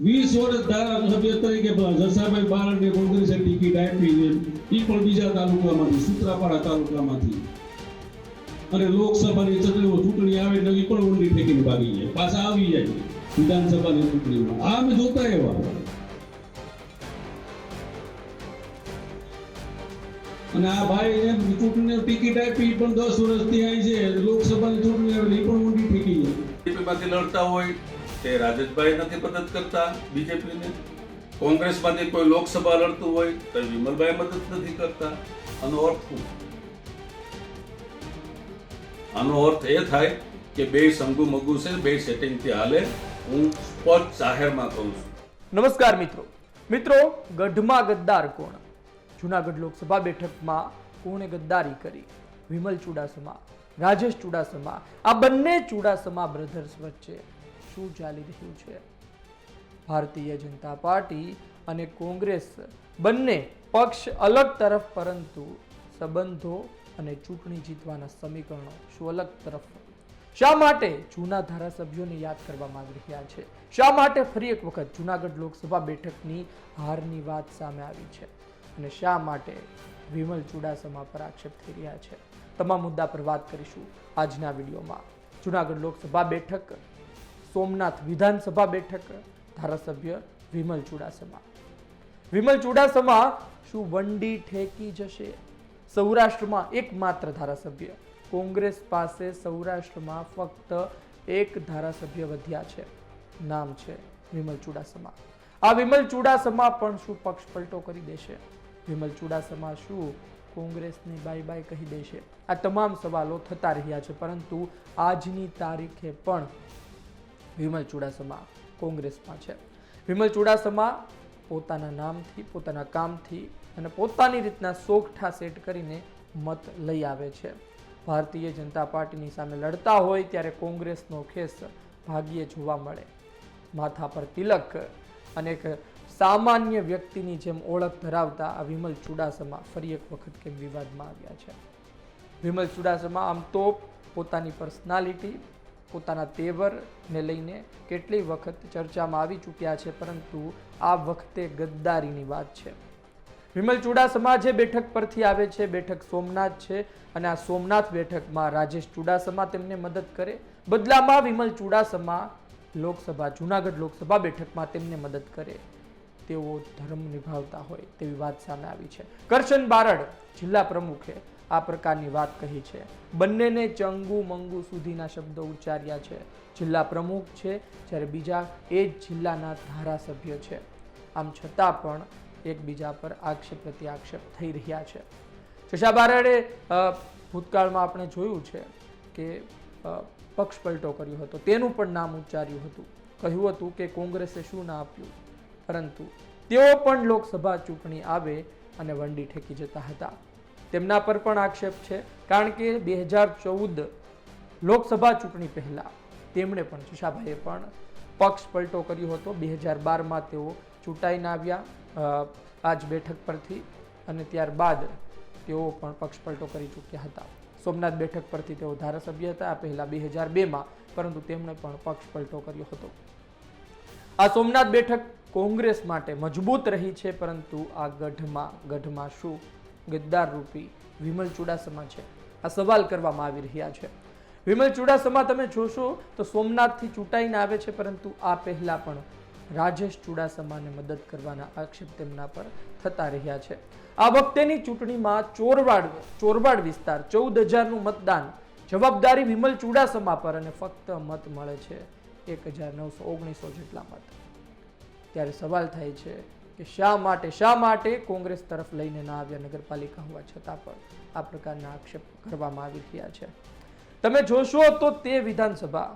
વીસ વર્ષ ધારાસભ્ય તરીકે જસાભાઈ બારડને કોંગ્રેસે ટિકિટ આપી છે. એ પણ બીજા તાલુકામાંથી, સુત્રાપાડા તાલુકામાંથી. અને લોકસભાની ચૂંટણી આવે એટલે એ પણ ઊંડી ફેંકીને ભાગી જાય. પાછા આવી જાય વિધાનસભાની ચૂંટણીમાં. આ અમે જોતા એવા. અને આ ભાઈ એમ ચૂંટણી ટિકિટ આપી પણ દસ વર્ષથી આવી છે. લોકસભાની ચૂંટણી આવે એ પણ ઊંડી ફેંકી જાય. લડતા હોય તે રાજેશભાઈ નથી મદદ કરતા બીજેપીને? કોંગ્રેસમાંથી કોઈ લોકસભા લડતું હોય તો વિમલભાઈ મદદ નથી કરતા. આનો અર્થ શું? આનો અર્થ એ થાય કે બે સંગુ મગુ છે, બે સેટિંગથી હાલે. હું સ્પષ્ટ જાહેરમાં કહું છું. નમસ્કાર મિત્રો. મિત્રો, ગઢમાં ગદ્દાર કોણ? જુનાગઢ લોકસભા બેઠકમાં કોણે ગદ્દારી કરી? વિમલ ચુડાસમા, રાજેશ ચુડાસમા, આ બંને ચુડાસમા બ્રધર્સ વચ્ચે શું ચાલી રહ્યું છે? ભારતીય જનતા પાર્ટી અને કોંગ્રેસ બંને પક્ષ અલગ તરફ, પરંતુ સંબંધો અને ચૂંટણી જીતવાના સમીકરણો શું અલગ તરફ? શા માટે જૂના ધારાસભ્યોને યાદ કરવામાં આવી રહ્યા છે? શા માટે ફરી એક વખત જૂનાગઢ લોકસભા બેઠકની હારની વાત સામે આવી છે? અને શા માટે વિમલ ચુડાસમા પર આક્ષેપ થઈ રહ્યા છે? તમામ મુદ્દા પર વાત કરીશું આજના વિડીયોમાં. જૂનાગઢ લોકસભા બેઠક સોમનાથ વિધાનસભા બેઠક ધારાસભ્ય વિમલ ચુડાસમા. વિમલ ચુડાસમા શું વંડી ઠેકી જશે? સૌરાષ્ટ્રમાં એકમાત્ર ધારાસભ્ય. કોંગ્રેસ પાસે સૌરાષ્ટ્રમાં ફક્ત એક ધારાસભ્ય વધ્યા છે. નામ છે વિમલ ચુડાસમા. આ વિમલ ચુડાસમા પણ શું પક્ષ પલટો કરી દેશે? વિમલ ચુડાસમા શું કોંગ્રેસની બાય બાય કહી દેશે? આ તમામ સવાલો થતા રહ્યા છે, પરંતુ આજની તારીખે પણ વિમલ ચુડાસમા કોંગ્રેસમાં છે. વિમલ ચુડાસમા પોતાના નામથી, પોતાના કામથી અને પોતાની રીતના સોગઠા સેટ કરીને મત લઈ આવે છે. ભારતીય જનતા પાર્ટીની સામે લડતા હોય ત્યારે કોંગ્રેસનો ખેસ ભાગ્યે જોવા મળે. માથા પર તિલક અને એક સામાન્ય વ્યક્તિની જેમ ઓળખ ધરાવતા આ વિમલ ચુડાસમા ફરી એક વખત કેમ વિવાદમાં આવ્યા છે? વિમલ ચુડાસમા આમ તો પોતાની પર્સનાલિટી પોતાના તેવરને લઈને કેટલી વખત ચર્ચામાં આવી ચૂક્યા છે, પરંતુ આ વખતે ગદ્દારીની વાત છે. વિમલ ચુડાસમા જે બેઠક પરથી આવે છે, બેઠક સોમનાથ છે અને આ સોમનાથ બેઠકમાં રાજેશ ચુડાસમા તેમને મદદ કરે. બદલામાં વિમલ ચુડાસમા લોકસભા, જુનાગઢ લોકસભા બેઠકમાં તેમને મદદ કરે. તેઓ ધર્મ નિભાવતા હોય તેવી વાત સામે આવી છે. કરશન બારડ, જિલ્લા પ્રમુખે આ પ્રકારની વાત કહી છે. બંનેને ચંગુ મંગુ સુધીના શબ્દો ઉચ્ચાર્યા છે. જિલ્લા પ્રમુખ છે, જ્યારે બીજા એ જ જિલ્લાના ધારાસભ્ય છે. આમ છતાં પણ એકબીજા પર આક્ષેપ પ્રતિ આક્ષેપ થઈ રહ્યા છે. જશા બારડે ભૂતકાળમાં આપણે જોયું છે કે પક્ષ પલટો કર્યો હતો. તેનું પણ નામ ઉચ્ચાર્યું હતું. કહ્યું હતું કે કોંગ્રેસે શું ના આપ્યું? પરંતુ તેઓ પણ લોકસભા ચૂંટણી આવે અને વંડી ઠેકી જતા હતા. તેમના પર પણ આક્ષેપ છે, કારણ કે બે હજાર ચૌદ લોકસભા ચૂંટણી પહેલા તેમણે પણ શશાભાઈએ પણ પક્ષ પલટો કર્યો હતો. બે હજાર બારમાં તેઓ ચૂંટાઈને આવ્યા આ જ બેઠક પરથી અને ત્યારબાદ તેઓ પણ પક્ષ પલટો કરી ચૂક્યા હતા. સોમનાથ બેઠક પરથી તેઓ ધારાસભ્ય હતા, આ પહેલા બે હજાર બેમાં, પરંતુ તેમણે પણ પક્ષ પલટો કર્યો હતો. આ સોમનાથ બેઠક કોંગ્રેસ માટે મજબૂત રહી છે, પરંતુ આ ગઢમાં ગઢમાં શું ગદ્દાર રૂપી વિમલ ચુડાસમા છે. આ સવાલ કરવામાં આવી રહ્યા છે. વિમલ ચુડાસમા તમે જોશો તો સોમનાથથી ચૂંટાઈને આવે છે, પરંતુ આ પહેલાં પણ રાજેશ ચુડાસમાને મદદ કરવાના આક્ષેપ તેમના પર થતા રહ્યા છે. આ વખતેની ચૂંટણીમાં ચોરવાડ ચોરવાડ વિસ્તાર ચૌદ હજારનું મતદાન જવાબદારી વિમલ ચુડાસમા પર અને ફક્ત મત મળે છે એક હજાર નવસો ઓગણીસો જેટલા મત. ત્યારે સવાલ થાય છે કે શા માટે શા માટે કોંગ્રેસ તરફ લઈને ના આવ્યા નગરપાલિકા હોવા છતાં પણ આ પ્રકારના આક્ષેપ કરવામાં આવી રહ્યા છે. તમે જોશો તો તે વિધાનસભા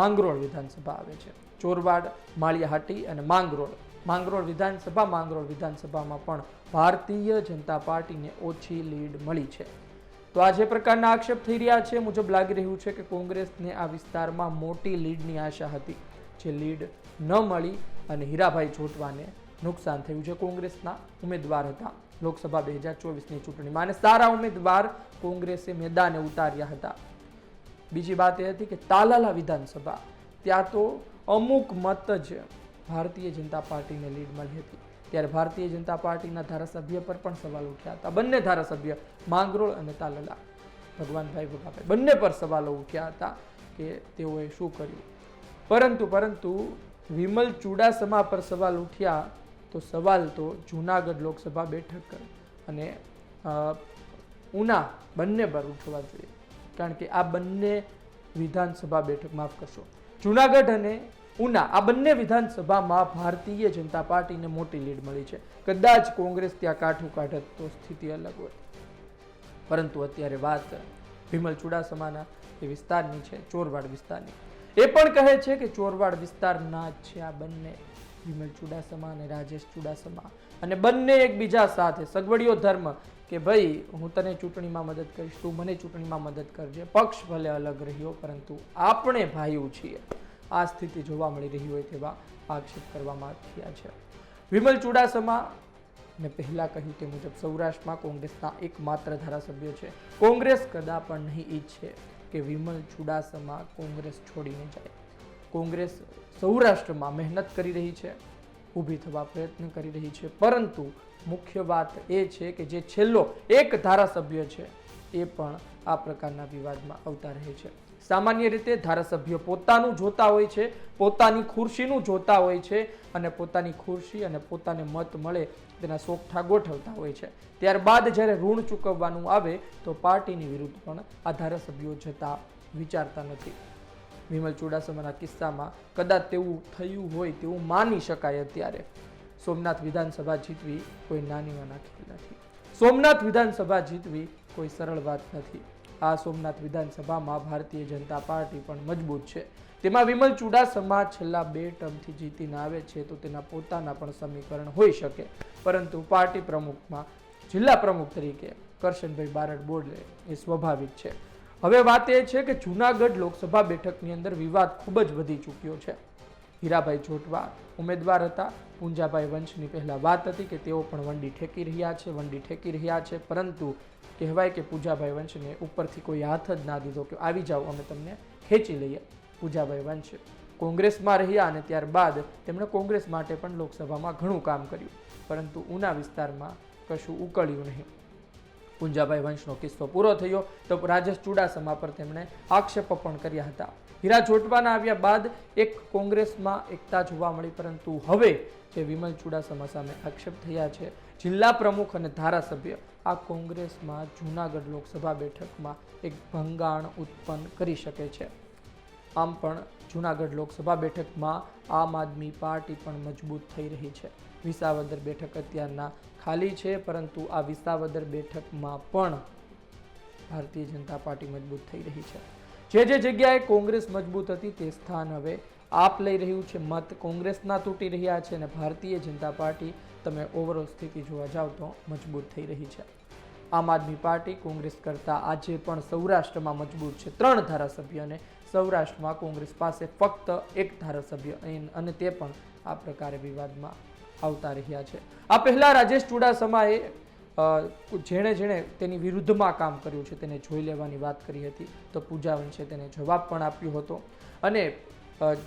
માંગરોળ વિધાનસભા આવે છે. ચોરવાડ, માળિયાહાટી અને માંગરોળ. માંગરોળ વિધાનસભા, માંગરોળ વિધાનસભામાં પણ ભારતીય જનતા પાર્ટીને ઓછી લીડ મળી છે. તો આ જે પ્રકારના આક્ષેપ થઈ રહ્યા છે મુજબ લાગી રહ્યું છે કે કોંગ્રેસને આ વિસ્તારમાં મોટી લીડની આશા હતી. જે લીડ ન મળી અને હીરાભાઈ જોટવાને નુકસાન થયું છે કોંગ્રેસના ઉમેદવાર હતા. લોકસભા બે હજાર ચોવીસની ચૂંટણીમાં અને સારા ઉમેદવાર કોંગ્રેસે મેદાને ઉતાર્યા હતા. બીજી વાત એ હતી કે તાલાલા વિધાનસભા, ત્યાં તો અમુક મત જ ભારતીય જનતા પાર્ટીને લીડ મળી હતી. ત્યારે ભારતીય જનતા પાર્ટીના ધારાસભ્ય પર પણ સવાલ ઉઠ્યા હતા. બંને ધારાસભ્ય માંગરોળ અને તાલલા. ભગવાનભાઈ ભગાભાઈ, બંને પર સવાલો ઉઠ્યા હતા કે તેઓએ શું કર્યું? પરંતુ પરંતુ વિમલ ચુડાસમા પર સવાલ ઉઠ્યા તો સવાલ તો જૂનાગઢ લોકસભા બેઠક અને ઉના બંને પર ઉઠવા જોઈએ. કારણ કે આ બંને વિધાનસભા બેઠક માફ કરશો. જૂનાગઢ અને ઉના, આ બંને વિધાનસભામાં ભારતીય જનતા પાર્ટીને મોટી લીડ મળી છે. કદાચ કોંગ્રેસ ત્યાં કાઠું કાઢત તો સ્થિતિ અલગ હોય. પરંતુ અત્યારે વાત વિમલ ચુડાસમાના એ વિસ્તારની છે, ચોરવાડ વિસ્તારની. એ પણ કહે છે કે ચોરવાડ વિસ્તારના જ છે આ બંને. વિમલ ચુડાસમા અને રાજેશ ચુડાસમા. અને બંને એકબીજા સાથે. સગવડીઓ ધર્મ કે ભાઈ, હું તને ચૂંટણીમાં મદદ કરીશ, તું મને ચૂંટણીમાં મદદ કરજે. પક્ષ ભલે અલગ રહ્યો, પરંતુ આપણે ભાઈઓ છીએ. આ સ્થિતિ જોવા મળી રહી હોય તેવા આક્ષેપ કરવામાં થયા છે. વિમલ ચુડાસમા મેં પહેલાં કહ્યું તે મુજબ સૌરાષ્ટ્રમાં કોંગ્રેસના એકમાત્ર ધારાસભ્ય છે. કોંગ્રેસ કદા પણ નહીં ઈચ્છે. કે વિમલ ચુડાસમા કોંગ્રેસ છોડીને જાય. કોંગ્રેસ સૌરાષ્ટ્રમાં મહેનત કરી રહી છે, ઊભી થવા પ્રયત્ન કરી રહી છે, પરંતુ મુખ્ય વાત એ છે કે જે છેલ્લો એક ધારાસભ્ય છે, એ પણ આ પ્રકારના વિવાદમાં આવતા રહે છે. સામાન્ય રીતે ધારાસભ્યો પોતાનું જોતા હોય છે, પોતાની ખુરશીનું જોતા હોય છે અને પોતાની ખુરશી અને પોતાને મત મળે તેના સોગઠા ગોઠવતા હોય છે. ત્યારબાદ જ્યારે ઋણ ચૂકવવાનું આવે તો પાર્ટીની વિરુદ્ધ પણ આ ધારાસભ્યો જતા વિચારતા નથી. વિમલ ચુડાસમાના કિસ્સામાં કદાચ તેવું થયું હોય તેવું માની શકાય અત્યારે. સોમનાથ વિધાનસભા જીતવી કોઈ નાની નાના ખેલ નથી સોમનાથ વિધાનસભા જીતવી કોઈ સરળ વાત નથી. આ સોમનાથ વિધાનસભામાં ભારતીય જનતા પાર્ટી પણ મજબૂત છે. તેમાં વિમલ ચુડાસમા છેલ્લા બે ટર્મથી જીતીને આવે છે તો તેના પોતાના પણ સમીકરણ હોઈ શકે. પરંતુ પાર્ટી પ્રમુખમાં, જિલ્લા પ્રમુખ તરીકે કરશનભાઈ બારડ બોર્ડલે એ સ્વાભાવિક છે. હવે વાત એ છે કે જૂનાગઢ લોકસભા બેઠકની અંદર વિવાદ ખૂબ જ વધી ચૂક્યો છે. હીરાભાઈ જોટવા ઉમેદવાર હતા. પુંજાભાઈ વંશની પહેલાં વાત હતી કે તેઓ પણ વંડી ઠેકી રહ્યા છે, વંડી ઠેકી રહ્યા છે. પરંતુ કહેવાય કે પૂજાભાઈ વંશને ઉપરથી કોઈ હાથ જ ના દીધો કે આવી જાઓ, અમે તમને ખેંચી લઈએ. પૂજાભાઈ વંશ કોંગ્રેસમાં રહ્યા અને ત્યારબાદ તેમણે કોંગ્રેસ માટે પણ લોકસભામાં ઘણું કામ કર્યું. પરંતુ ઉના વિસ્તારમાં કશું ઉકળ્યું નહીં. પુંજાભાઈ વંશનો કિસ્સો પૂરો થયો તો રાજેશ ચુડાસમા પર તેમણે આક્ષેપો પણ કર્યા હતા. હીરા જોટવાના આવ્યા બાદ એક કોંગ્રેસમાં એકતા જોવા મળી, પરંતુ હવે જે વિમલ ચુડાસમા સામે આક્ષેપ થયા છે. જિલ્લા પ્રમુખ અને ધારાસભ્ય આ કોંગ્રેસમાં જૂનાગઢ લોકસભા બેઠકમાં એક ભંગાણ ઉત્પન્ન કરી શકે છે. આમ પણ જૂનાગઢ લોકસભા બેઠકમાં આમ આદમી પાર્ટી પણ મજબૂત થઈ રહી છે. વિસાવદર બેઠક અત્યારના ખાલી છે, પરંતુ આ વિસાવદર બેઠકમાં પણ ભારતીય જનતા પાર્ટી મજબૂત થઈ રહી છે. જે જે જગ્યાએ કોંગ્રેસ મજબૂત હતી તે સ્થાન હવે આપ લઈ રહ્યું છે મત. કોંગ્રેસના તૂટી રહ્યા છે અને ભારતીય જનતા પાર્ટી, તમે ઓવરઓલ સ્થિતિ જોવા જાઓ તો મજબૂત થઈ રહી છે. આમ આદમી પાર્ટી કોંગ્રેસ કરતાં આજે પણ સૌરાષ્ટ્રમાં મજબૂત છે. ત્રણ ધારાસભ્ય અને સૌરાષ્ટ્રમાં કોંગ્રેસ પાસે ફક્ત એક ધારાસભ્ય અન- તે પણ આ પ્રકારે વિવાદમાં આવતા રહ્યા છે. આ પહેલાં રાજેશ ચુડાસમાએ જેણે જેણે તેની વિરુદ્ધમાં કામ કર્યું છે તેને જોઈ લેવાની વાત કરી હતી તો પૂજા વંશે તેને જવાબ પણ આપ્યો હતો. અને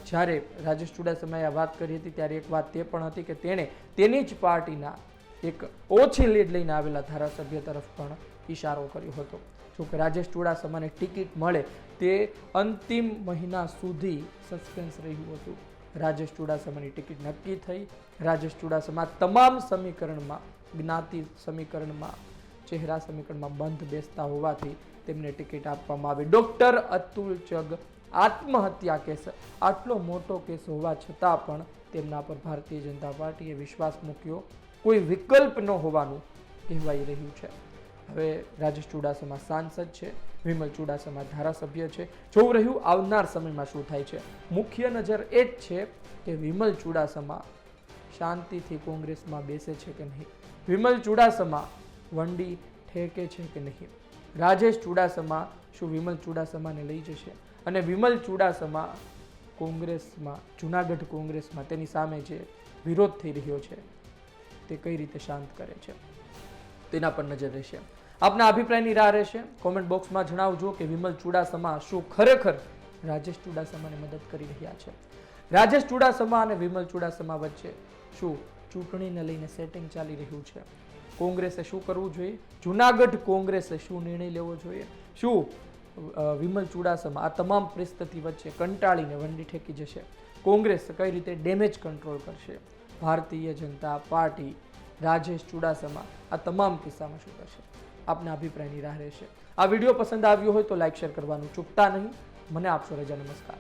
જ્યારે રાજેશ ચુડાસમાએ આ વાત કરી હતી ત્યારે એક વાત તે પણ હતી કે તેણે તેની જ પાર્ટીના એક ઓછી લીડ લઈને આવેલા ધારાસભ્ય તરફ પણ ઇશારો કર્યો હતો. જોકે રાજેશ ચુડાસમાને ટિકિટ મળે તે અંતિમ મહિના સુધી સસ્પેન્સ રહ્યું હતું. રાજેશ ચુડાસમાની ટિકિટ નક્કી થઈ. રાજેશ ચુડાસમા તમામ સમીકરણમાં જ્ઞાતિ સમીકરણમાં, ચહેરા સમીકરણમાં બંધ બેસતા હોવાથી તેમને ટિકિટ આપવામાં આવી. ડોક્ટર અતુલ ચગ આત્મહત્યા કેસ, આટલો મોટો કેસ હોવા છતાં પણ તેમના પર ભારતીય જનતા પાર્ટીએ વિશ્વાસ મૂક્યો. કોઈ વિકલ્પ ન હોવાનું કહેવાઈ રહ્યું છે. હવે રાજેશ ચુડાસમા સાંસદ છે, વિમલ ચુડાસમા ધારાસભ્ય છે. જોવું રહ્યું આવનાર સમયમાં શું થાય છે. મુખ્ય નજર એ જ છે કે વિમલ ચુડાસમા શાંતિથી કોંગ્રેસમાં બેસે છે કે નહીં. વિમલ ચુડાસમા વંડી ઠેકે છે કે નહીં? રાજેશ ચુડાસમા શું વિમલ ચુડાસમાને લઈ જશે? અને વિમલ ચુડાસમા કોંગ્રેસમાં, જુનાગઢ કોંગ્રેસમાં તેની સામે જે વિરોધ થઈ રહ્યો છે, તે કઈ રીતે શાંત કરે છે? તેના પર નજર રહેશે. આપના અભિપ્રાયની રાહ રહેશે. કોમેન્ટ બોક્સમાં જણાવજો કે વિમલ ચુડાસમા શું ખરેખર રાજેશ ચુડાસમાને મદદ કરી રહ્યા છે? રાજેશ ચુડાસમા અને વિમલ ચુડાસમા વચ્ચે શું ચૂંટણીને લઈને સેટિંગ ચાલી રહ્યું છે. કોંગ્રેસે શું કરવું જોઈએ? જુનાગઢ કોંગ્રેસે શું નિર્ણય લેવો જોઈએ? શું વિમલ ચુડાસમા આ તમામ પરિસ્થિતિ વચ્ચે કંટાળીને વંડી ઠેકી જશે? કોંગ્રેસ કઈ રીતે ડેમેજ કંટ્રોલ કરશે? ભારતીય જનતા પાર્ટી, રાજેશ ચુડાસમા આ તમામ કિસ્સામાં શું કરશે? આપના અભિપ્રાયની રાહ રહેશે. આ વીડિયો પસંદ આવ્યો હોય તો લાઇક શેર કરવાનું ચૂકતા નહીં. મને આપશો રજા, નમસ્કાર.